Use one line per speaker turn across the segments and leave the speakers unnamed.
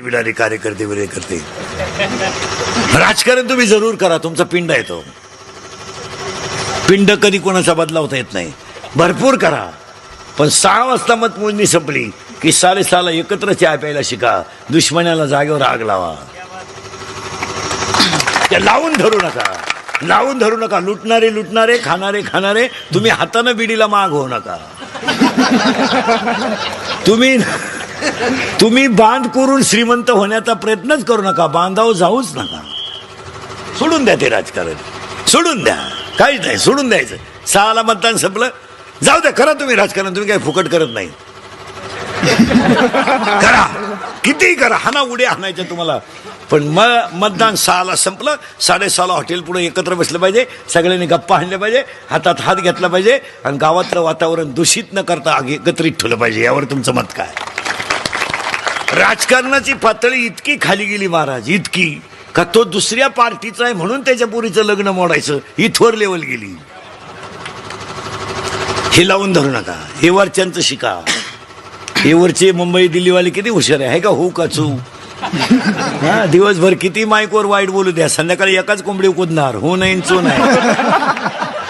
विलारी कार्यकर्ते वगैरे करते. राजकारण तुम्ही जरूर करा तुमचा पिंड आहे तो. पिंड कधी कोणाचा बदलावता येत नाही. भरपूर करा. पण सहा वाजता मतमोजणी संपली की साले साला एकत्र चहा प्यायला शिका दुश्मनाला जागेवर आग लावा. त्या लावून धरू नका. लावून धरू नका. लुटणारे लुटणारे खाणारे खाणारे तुम्ही हातानं बिडीला माग होऊ नका. तुम्ही तुम्ही बांध करून श्रीमंत होण्याचा प्रयत्नच करू नका. बांधाव जाऊच नका. सोडून द्या ते राजकारण. सोडून द्या. काहीच नाही सोडून द्यायचं. सहाला मतदान संपलं. जाऊ द्या करा तुम्ही राजकारण. तुम्ही काही फुकट करत नाही. करा. कितीही करा. हाना उड्या हाणायच्या तुम्हाला. पण म मतदान सहाला संपलं. साडेसहाला हॉटेल पुढे एकत्र बसलं पाहिजे. सगळ्यांनी गप्पा आणल्या पाहिजे. हातात हात घेतला पाहिजे. आणि गावातलं वातावरण दूषित न करता आगे एकत्रित ठेवलं पाहिजे. यावर तुमचं मत काय? राजकारणाची पातळी इतकी खाली गेली महाराज इतकी. का तो दुसऱ्या पार्टीचा आहे म्हणून त्याच्या पोरीचं लग्न मोडायचं. इथवर लेवल गेली. हे लावून धरू नका. हे वरच्यांचं शिका. हे वरचे मुंबई दिल्लीवाले किती हुशार आहे, का? हो का? चू. हा दिवसभर किती माईकवर वाईट बोलू द्या. संध्याकाळी एकाच कोंबडी कुदणार हो नाही चो नाही.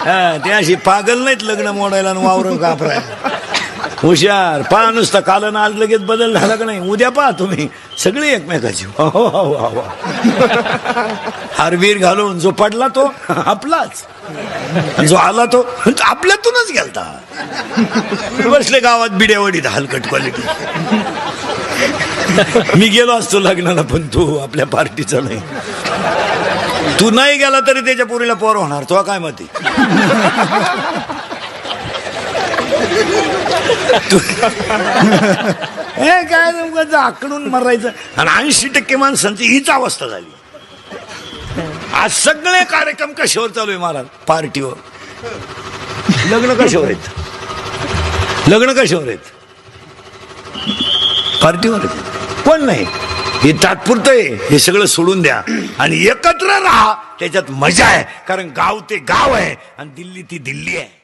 हा ते अशी पागल नाहीत लग्न मोडायला आणि वावर कापराय हुशार पहा नुसतं कालन आज लगेच बदल झाला का नाही? उद्या पहा तुम्ही. सगळी एकमेकाची. हो, हो, हो, हो, हो. घालून जो पडला तो आपलाच. आणि जो आला तो आपल्यातूनच गेलता. बसले गावात बिड्यावडीत हलकट क्वालिटी मी गेलो असतो लग्नाला पण तू आपल्या पार्टीचा नाही. तू नाही गेला तरी त्याच्या पोरीला पोर होणार तो काय मती हे काय नेमकं आकडून मरायचं? आणि ऐंशी टक्के माणसांची हीच अवस्था झाली. आज सगळे कार्यक्रम कशावर चालू आहे महाराज? पार्टीवर. लग्न कशावर आहेत? लग्न कशावर आहेत? पार्टीवर कोण नाही? हे तात्पुरतं आहे. हे सगळं सोडून द्या. आणि एकत्र राहा. त्याच्यात मजा आहे. कारण गाव ते गाव आहे. आणि दिल्ली ती दिल्ली आहे.